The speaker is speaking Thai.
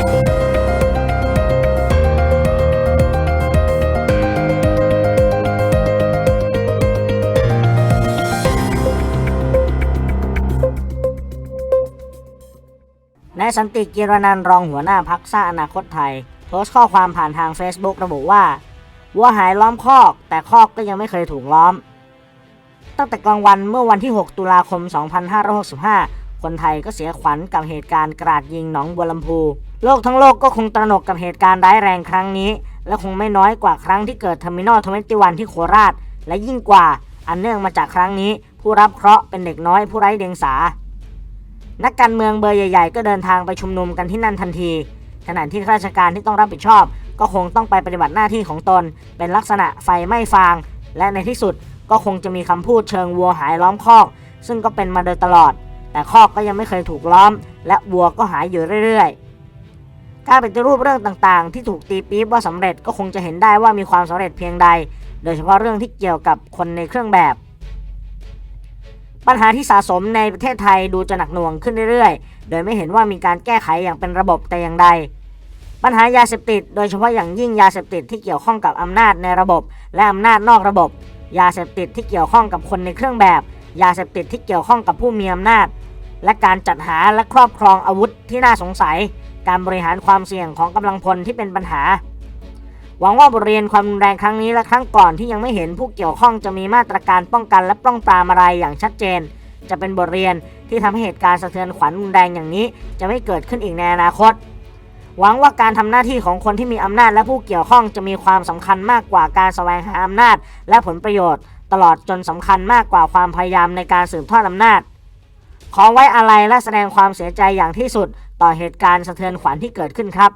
นายสันติกิรนันรองหัวหน้าพักสร้างอนาคตไทย โพสต์ข้อความผ่านทาง Facebook ระบุว่าวัวหายล้อมคอก แต่คอกก็ยังไม่เคยถูกล้อม ตั้งแต่กลางวันเมื่อวันที่ 6 ตุลาคม 2565 คนไทยก็เสียขวัญกับเหตุการณ์กราดยิงหนองบัวลำพู โลกทั้งโลกก็คงตระหนกกับเหตุการณ์ร้ายแรงครั้งนี้ และคงไม่น้อยกว่าครั้งที่เกิดเทอร์มินอลทเวนตี้วันที่โคราช และยิ่งกว่าอันเนื่องมาจากครั้งนี้ ผู้รับเคราะห์เป็นเด็กน้อยผู้ไร้เดียงสา นักการเมืองเบอร์ใหญ่ ๆ ก็เดินทางไปชุมนุมกันที่นั่นทันที ขณะที่ข้าราชการที่ต้องรับผิดชอบ ก็คงต้องไปปฏิบัติหน้าที่ของตน เป็นลักษณะไฟไหม้ฟาง และในที่สุดก็คงจะมีคำพูดเชิงวัวหายล้อมคอก ซึ่งก็เป็นมาโดยตลอด แต่คอกก็ยังไม่เคยถูกล้อม และวัวก็หายอยู่เรื่อยๆ การปฏิรูปเรื่องต่างๆ ที่ถูกตีปี๊บว่าสำเร็จก็คงจะเห็นได้ว่ามีความสำเร็จเพียงใด โดยเฉพาะเรื่องที่เกี่ยวกับคนในเครื่องแบบ ปัญหาที่สะสมในประเทศไทยดูจะหนักหน่วงขึ้นเรื่อยๆ โดยไม่เห็นว่ามีการแก้ไขอย่างเป็นระบบแต่อย่างใด ปัญหายาเสพติด โดยเฉพาะอย่างยิ่งยาเสพติดที่เกี่ยวข้องกับอำนาจในระบบ และอำนาจนอกระบบ ยาเสพติดที่เกี่ยวข้องกับคนในเครื่องแบบ ยาเสพติดที่เกี่ยวข้องกับผู้มีอำนาจ และการจัดหาและครอบครองอาวุธที่น่าสงสัย การบริหารความเสี่ยงของกำลังพลที่เป็นปัญหา หวังว่าบทเรียนความรุนแรงครั้งนี้และครั้งก่อนที่ยังไม่เห็นผู้เกี่ยวข้องจะมีมาตรการป้องกันและป้องปรามอะไรอย่างชัดเจน จะเป็นบทเรียนที่ทำให้เหตุการณ์สะเทือนขวัญรุนแรงอย่างนี้ จะไม่เกิดขึ้นอีกในอนาคต หวังว่าการทำหน้าที่ของคนที่มีอำนาจและผู้เกี่ยวข้องจะมีความสำคัญมากกว่าการแสวงหาอำนาจ และผลประโยชน์ ตลอดจนสำคัญมากกว่าความพยายามในการสืบทอดอำนาจ ขอไว้อะไรและแสดงความเสียใจอย่างที่สุดต่อเหตุการณ์สะเทือนขวัญที่เกิดขึ้นครับ